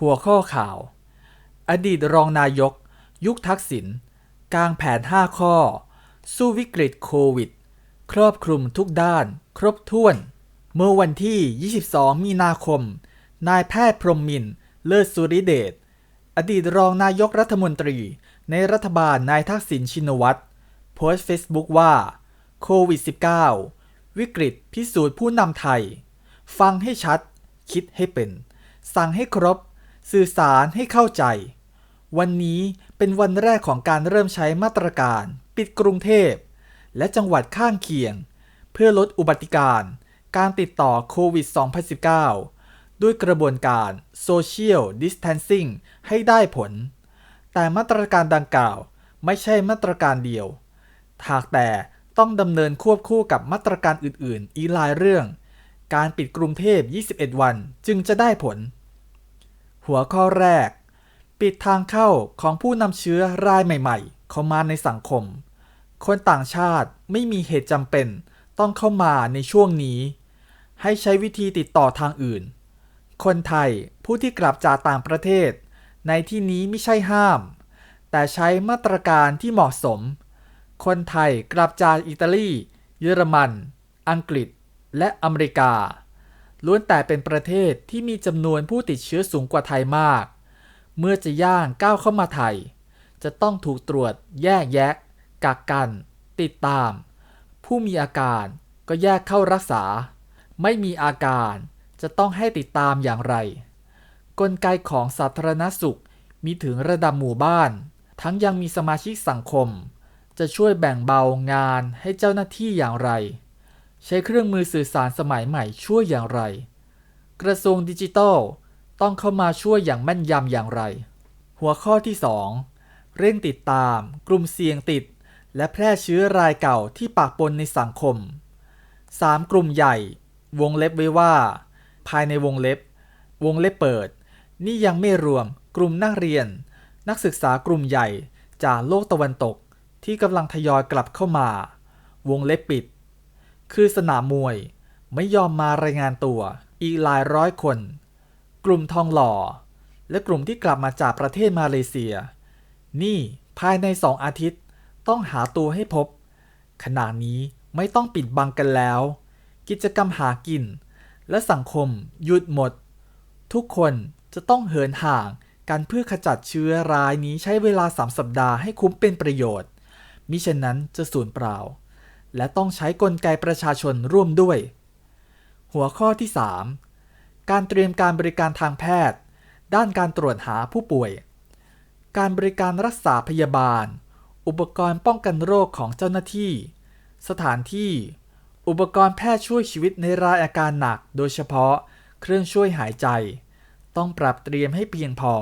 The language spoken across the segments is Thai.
หัวข้อข่าว อดีตรองนายก ยุคทักษิณกลางแผน 5 ข้อ สู้วิกฤตโควิด ครอบคลุมทุกด้าน ครบถ้วน เมื่อวันที่ 22 มีนาคม นายแพทย์พรมมิน เลิศสุริเดช อดีตรองนายกรัฐมนตรี ในรัฐบาลนายทักษิณชินวัตรโพสต์เฟซบุ๊กว่า โควิด -19 วิกฤตพิสูจน์ผู้นำไทย ฟังให้ชัด คิดให้เป็น สั่งให้ครบ สื่อสารให้เข้าใจ วันนี้เป็นวันแรกของการเริ่มใช้มาตรการปิดกรุงเทพ และจังหวัดข้างเคียง เพื่อลดอุบัติการการติดต่อโควิด 2019 ด้วยกระบวนการ Social Distancing ให้ได้ผล แต่มาตรการดังกล่าวไม่ใช่มาตรการเดียว หากแต่ต้องดำเนินควบคู่กับมาตรการอื่น ๆ อีกหลายเรื่อง การปิดกรุงเทพ 21 วันจึงจะได้ผล หัวข้อแรก ปิดทางเข้าของผู้นำเชื้อรายใหม่ๆ เข้ามาในสังคม คนต่างชาติไม่มีเหตุจำเป็นต้องเข้ามาในช่วงนี้ ให้ใช้วิธีติดต่อทางอื่น คนไทยผู้ที่กลับจากต่างประเทศ ในที่นี้ไม่ใช่ห้าม แต่ใช้มาตรการที่เหมาะสม คนไทยกลับจากอิตาลี เยอรมัน อังกฤษ และอเมริกา ล้วนแต่เป็นประเทศที่มีจำนวนผู้ติดเชื้อสูงกว่าไทยมาก เมื่อจะย่างก้าวเข้ามาไทย จะต้องถูกตรวจแยกแยะ กักกัน ติดตาม ผู้มีอาการก็แยกเข้ารักษา ไม่มีอาการจะต้องให้ติดตามอย่างไร กลไกของสาธารณสุขมีถึงระดับหมู่บ้าน ทั้งยังมีสมาชิกสังคม จะช่วยแบ่งเบางานให้เจ้าหน้าที่อย่างไร ใช้เครื่องมือสื่อสารสมัยใหม่ช่วยอย่างไร กระทรวงดิจิทัลต้องเข้ามาช่วยอย่างแม่นยำอย่างไร หัวข้อที่ 2 เร่งติดตาม กลุ่มเสี่ยงติด และแพร่เชื้อรายเก่าที่ปากปนในสังคม 3 กลุ่มใหญ่ วงเล็บไว้ว่า ภายในวงเล็บ วงเล็บเปิด นี่ยังไม่รวม กลุ่มนักเรียน นักศึกษากลุ่มใหญ่จากโลกตะวันตกที่กำลังทยอยกลับเข้ามา วงเล็บปิด คือสนามมวย ไม่ยอมมารายงานตัว อีกหลายร้อยคน กลุ่มทองหล่อ และกลุ่มที่กลับมาจากประเทศมาเลเซีย นี่ภายในสองอาทิตย์ต้องหาตัวให้พบ ขณะนี้ไม่ต้องปิดบังกันแล้ว กิจกรรมหากิน และสังคมหยุดหมด ทุกคนจะต้องเหินห่างการเพื่อขจัดเชื้อรายนี้ใช้เวลา3สัปดาห์ให้คุ้มเป็นประโยชน์ มิเช่นนั้นจะสูญเปล่า และต้องใช้กลไกประชาชนร่วมด้วย หัวข้อที่ 3 การเตรียมการบริการทางแพทย์ ด้านการตรวจหาผู้ป่วย การบริการรักษาพยาบาล อุปกรณ์ป้องกันโรคของเจ้าหน้าที่ สถานที่ อุปกรณ์แพทย์ช่วยชีวิตในรายอาการหนัก โดยเฉพาะเครื่องช่วยหายใจ ต้องปรับเตรียมให้เพียงพอ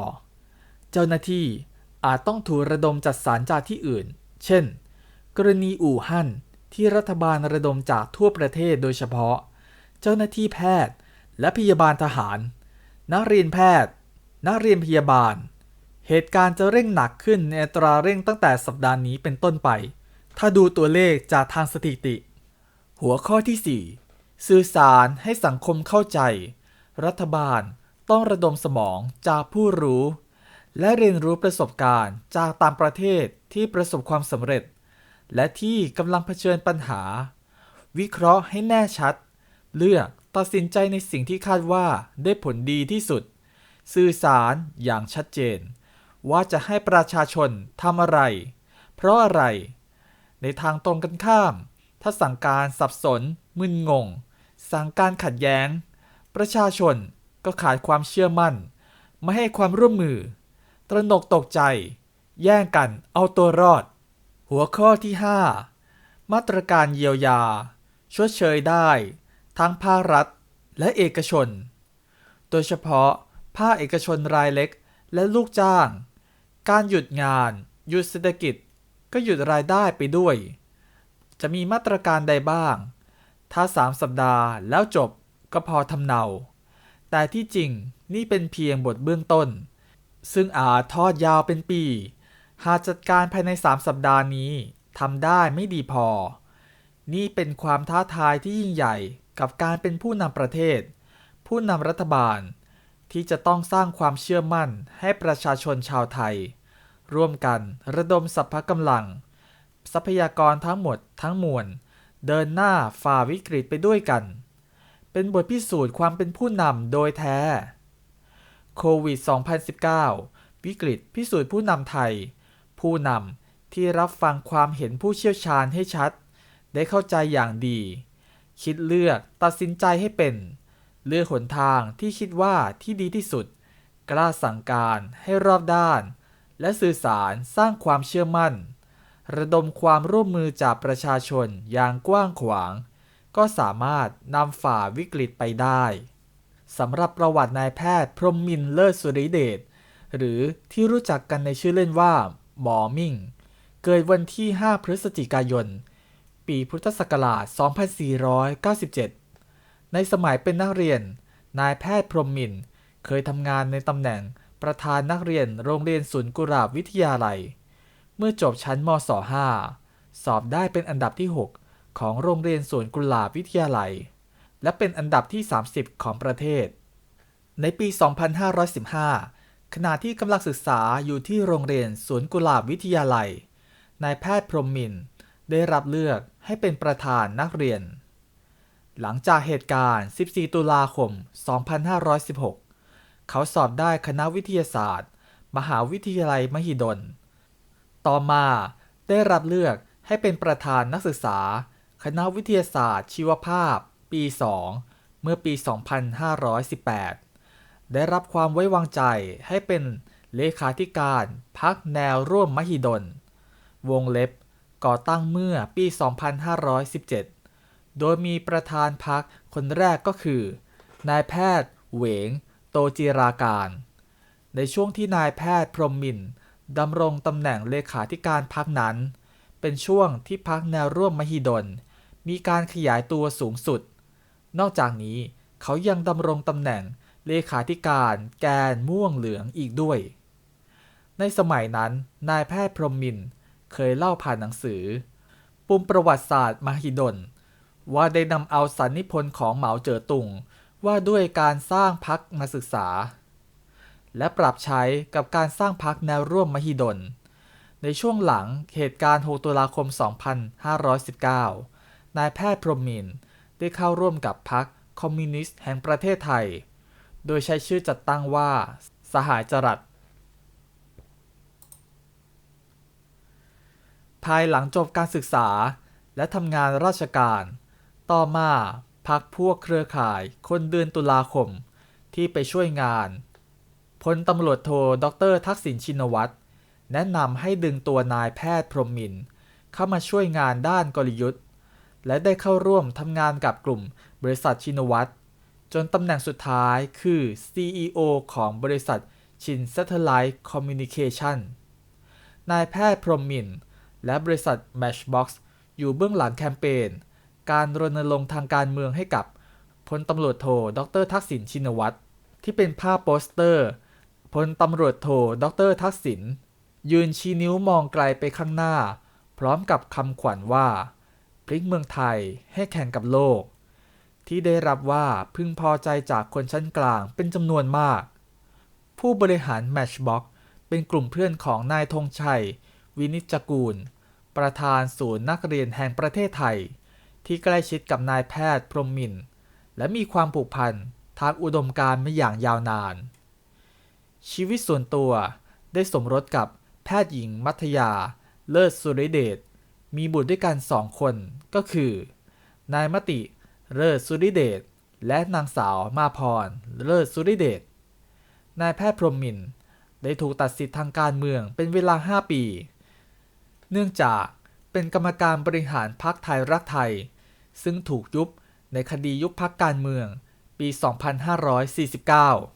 เจ้าหน้าที่อาจต้องถูกระดมจัดสรรจากที่อื่น เช่น กรณีอู่ฮั่น ที่รัฐบาลระดมจากทั่วประเทศโดยเฉพาะ เจ้าหน้าที่แพทย์ และพยาบาลทหาร นักเรียนแพทย์ นักเรียนพยาบาล เหตุการณ์จะเร่งหนักขึ้นในอัตราเร่งตั้งแต่สัปดาห์นี้เป็นต้นไป ถ้าดูตัวเลขจากทางสถิติ หัวข้อที่ 4 สื่อสารให้สังคมเข้าใจ รัฐบาลต้องระดมสมองจากผู้รู้ และเรียนรู้ประสบการณ์จากต่างประเทศที่ประสบความสำเร็จ และที่กำลังเผชิญปัญหา วิเคราะห์ให้แน่ชัด เลือกตัดสินใจในสิ่งที่คาดว่าได้ผลดีที่สุด สื่อสารอย่างชัดเจน ว่าจะให้ประชาชนทำอะไร เพราะอะไร ในทางตรงกันข้าม ถ้าสั่งการสับสน มึนงง สั่งการขัดแย้ง ประชาชนก็ขาดความเชื่อมั่น ไม่ให้ความร่วมมือ ตระหนกตกใจ แย่งกันเอาตัวรอด หัวข้อที่ 5 มาตรการเยียวยา ชดเชยได้ ทั้งภาครัฐ และเอกชน โดยเฉพาะ ภาคเอกชนรายเล็ก และลูกจ้าง การหยุดงาน หยุดเศรษฐกิจ ก็หยุดรายได้ไปด้วย จะมีมาตรการใดบ้าง ถ้า 3 สัปดาห์แล้วจบก็พอทำเนา แต่ที่จริงนี่เป็นเพียงบทเบื้องต้น ซึ่งอาจทอดยาวเป็นปี หากจัดการภายใน 3 สัปดาห์นี้ทำได้ไม่ดีพอ นี่เป็นความท้าทายที่ยิ่งใหญ่กับการเป็นผู้นำประเทศ ผู้นำรัฐบาล ที่จะต้องสร้างความเชื่อมั่นให้ประชาชนชาวไทย ร่วมกันระดมสรรพกำลัง ทรัพยากรทั้งหมดทั้งมวล เดินหน้าฝ่าวิกฤตไปด้วยกัน เป็นบทพิสูจน์ความเป็นผู้นำโดยแท้โควิด 2019 วิกฤตพิสูจน์ผู้นำไทย ผู้นำที่รับฟังความเห็นผู้เชี่ยวชาญให้ชัด ได้เข้าใจอย่างดี คิดเลือกตัดสินใจให้เป็น เลือกหนทางที่คิดว่าที่ดีที่สุด กล้าสั่งการให้รอบด้าน และสื่อสารสร้างความเชื่อมั่น ระดมความร่วมมือจากประชาชนอย่างกว้างขวาง ก็สามารถนำฝ่าวิกฤตไปได้สำหรับประวัตินายแพทย์พรหมมินเลิศสุริเดชหรือที่รู้จักกันในชื่อเล่นว่า หมอมิงเกิดวันที่ 5 พฤศจิกายน ปีพุทธศักราช 2497 ในสมัยเป็นนักเรียน นายแพทย์พรหมมินทร์เคยทำงานในตำแหน่งประธานนักเรียนโรงเรียนศูนย์กุหลาบวิทยาลัย เมื่อจบชั้นมศ .5 สอบได้เป็นอันดับที่ 6 ของโรงเรียนสวนกุหลาบวิทยาลัย และเป็นอันดับที่ 30 ของประเทศ ในปี 2515 ขณะที่กำลังศึกษาอยู่ที่โรงเรียนสวนกุหลาบวิทยาลัย นายแพทย์พรหมมินทร์ได้รับเลือกให้เป็นประธานนักเรียน หลังจากเหตุการณ์ 14 ตุลาคม 2516 เขาสอบได้คณะวิทยาศาสตร์ มหาวิทยาลัยมหิดล ต่อมาได้รับเลือกให้เป็นประธานนักศึกษา คณะวิทยาศาสตร์ ชีวภาพ ปี 2 เมื่อปี 2518 ได้รับความไว้วางใจให้เป็นเลขาธิการพักแนวร่วมมหิดล วงเล็บก่อตั้งเมื่อปี 2517 โดยมีประธานพักคนแรกก็คือ นายแพทย์ เหวง โตจิราการ ในช่วงที่นายแพทย์พรหมมินดำรงตำแหน่งเลขาธิการพักนั้น เป็นช่วงที่พักแนวร่วมมหิดล มีการขยายตัวสูงสุด นอกจากนี้เขายังดำรงตำแหน่ง เลขาธิการแกนม่วงเหลืองอีกด้วย ในสมัยนั้นนายแพทย์พรหมมินเคยเล่าผ่านหนังสือ ปุ่มประวัติศาสตร์มหิดล ว่าได้นำเอาสันนิพนธ์ของเหมาเจ๋อตุงว่าด้วยการสร้างพักมาศึกษา และปรับใช้กับการสร้างพักแนวร่วมมหิดล ในช่วงหลังเหตุการณ์ 6 ตุลาคม 2519 นายแพทย์พรหมมินได้เข้าร่วมกับพรรคคอมมิวนิสต์แห่งประเทศไทย โดยใช้ชื่อจัดตั้งว่า สหายจรัสภายหลังจบการศึกษาและทำงานราชการ ต่อมาพักพวกเครือข่ายคนเดือนตุลาคมที่ไปช่วยงาน พลตำรวจโทดรทักษิณชินวัตร แนะนำให้ดึงตัวนายแพทย์พรหมินเข้ามาช่วยงานด้านกลยุทธ์ และได้เข้าร่วมทำงานกับกลุ่มบริษัทชินวัตร จนตำแหน่งสุดท้ายคือ CEO ของบริษัทชิน Satellite Communication นายแพทย์พรหมมิน และบริษัท Matchbox อยู่เบื้องหลังแคมเปญ การรณรงค์ทางการเมืองให้กับพลตำรวจโทดรทักษิณชินวัตร ที่เป็นภาพโปสเตอร์พลตำรวจโทดรทักษิณยืนชี้นิ้วมองไกลไปข้างหน้า พร้อมกับคำขวัญว่า พลิกเมืองไทยให้แข่งกับโลก ที่ได้รับว่าพึงพอใจจากคนชั้นกลางเป็นจำนวนมาก ผู้บริหาร Matchbox เป็นกลุ่มเพื่อนของนายธงชัย วินิจกูล ประธานศูนย์นักเรียนแห่งประเทศไทย ที่ใกล้ชิดกับนายแพทย์พรหมมินทร์และมีความผูกพันทางอุดมการณ์มาอย่างยาวนาน ชีวิตส่วนตัวได้สมรสกับแพทย์หญิงมัธยา เลิศสุริเดชมีบุตรด้วยกันสองคนก็คือ นายมติ เลิศสุริเดชและนางสาวมาพร เลิศสุริเดช นายแพทย์พรหมมินได้ถูกตัดสิทธิ์ทางการเมืองเป็นเวลา 5 ปี เนื่องจากเป็นกรรมการบริหารพรรคไทยรักไทย ซึ่งถูกยุบในคดียุบพักการเมืองปี 2549